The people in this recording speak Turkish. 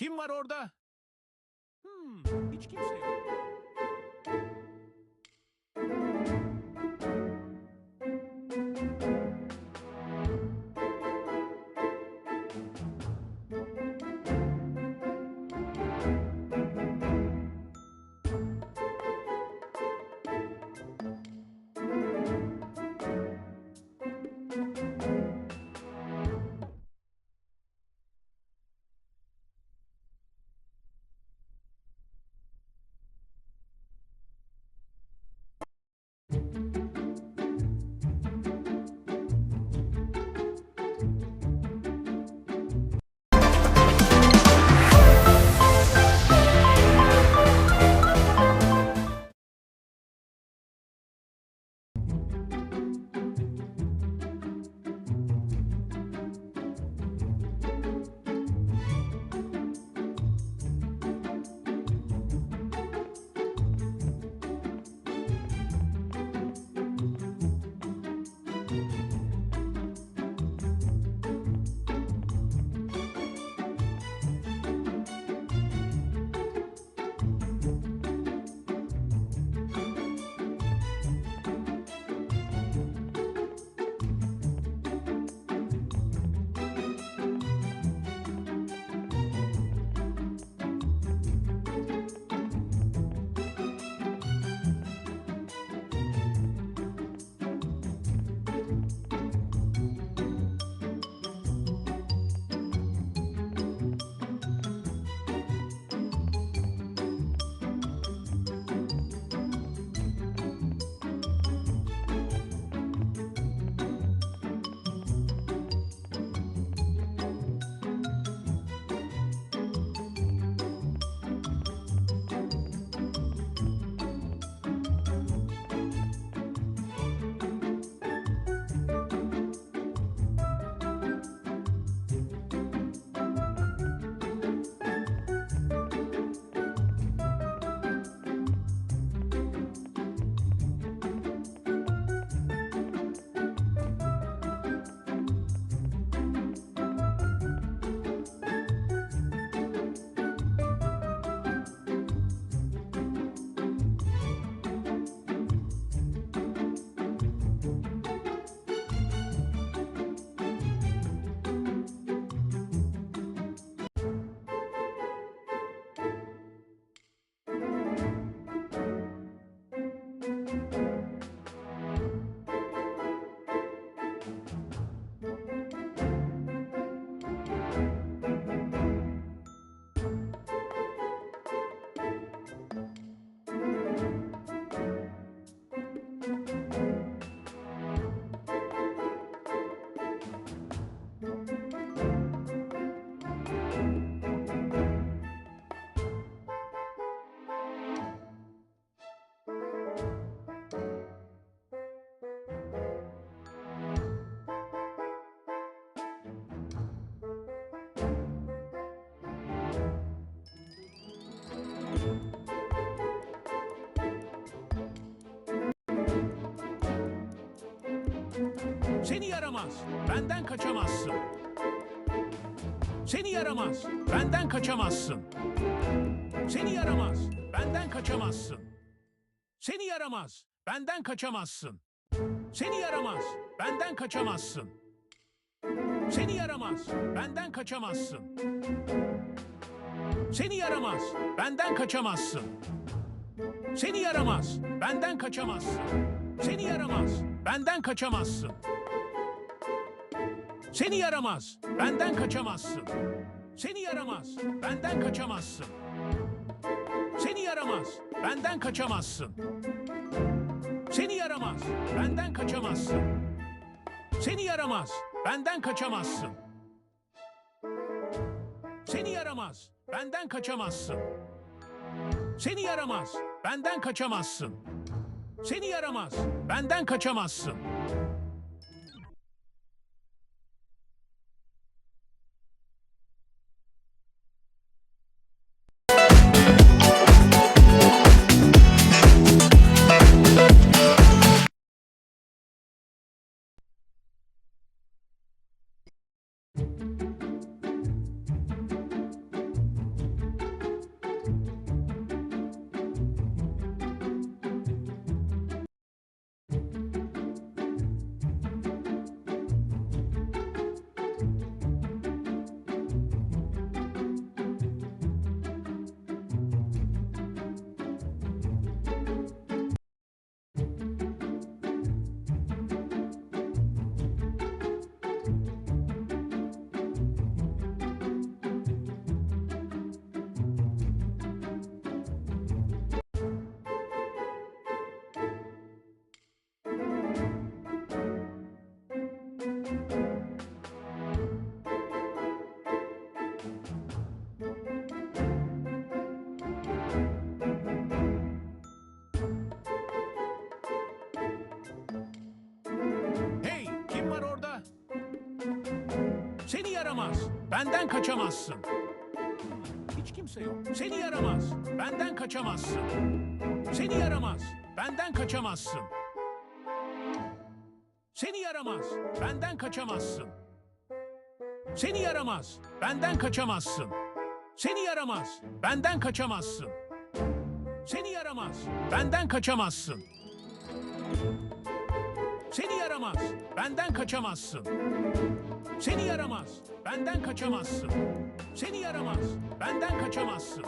Kim var orada? Hmm, hiç kimse yok. Seni yaramaz. Benden kaçamazsın. Seni yaramaz. Benden kaçamazsın. Seni yaramaz. Benden kaçamazsın. Seni yaramaz. Benden kaçamazsın. Seni yaramaz. Benden kaçamazsın. Seni yaramaz. Benden kaçamazsın. Seni yaramaz. Benden kaçamazsın. Seni yaramaz. Benden kaçamazsın. Seni yaramaz. Benden kaçamazsın. Seni yaramaz. Benden kaçamazsın. Seni yaramaz. Benden kaçamazsın. Seni yaramaz. Benden kaçamazsın. Seni yaramaz. Benden kaçamazsın. Seni yaramaz. Benden kaçamazsın. Seni yaramaz. Benden kaçamazsın. Seni yaramaz. Benden kaçamazsın. Seni yaramaz. Benden kaçamazsın. Yaramaz. Benden kaçamazsın. Hiç kimse yok. Seni yaramaz. Benden kaçamazsın. Seni yaramaz. Benden kaçamazsın. Seni yaramaz. Benden kaçamazsın. Seni yaramaz. Benden kaçamazsın. Seni yaramaz. Benden kaçamazsın. Seni yaramaz. Benden kaçamazsın. Seni yaramaz. Benden kaçamazsın. Seni yaramaz. Benden kaçamazsın. Seni yaramaz. Benden kaçamazsın.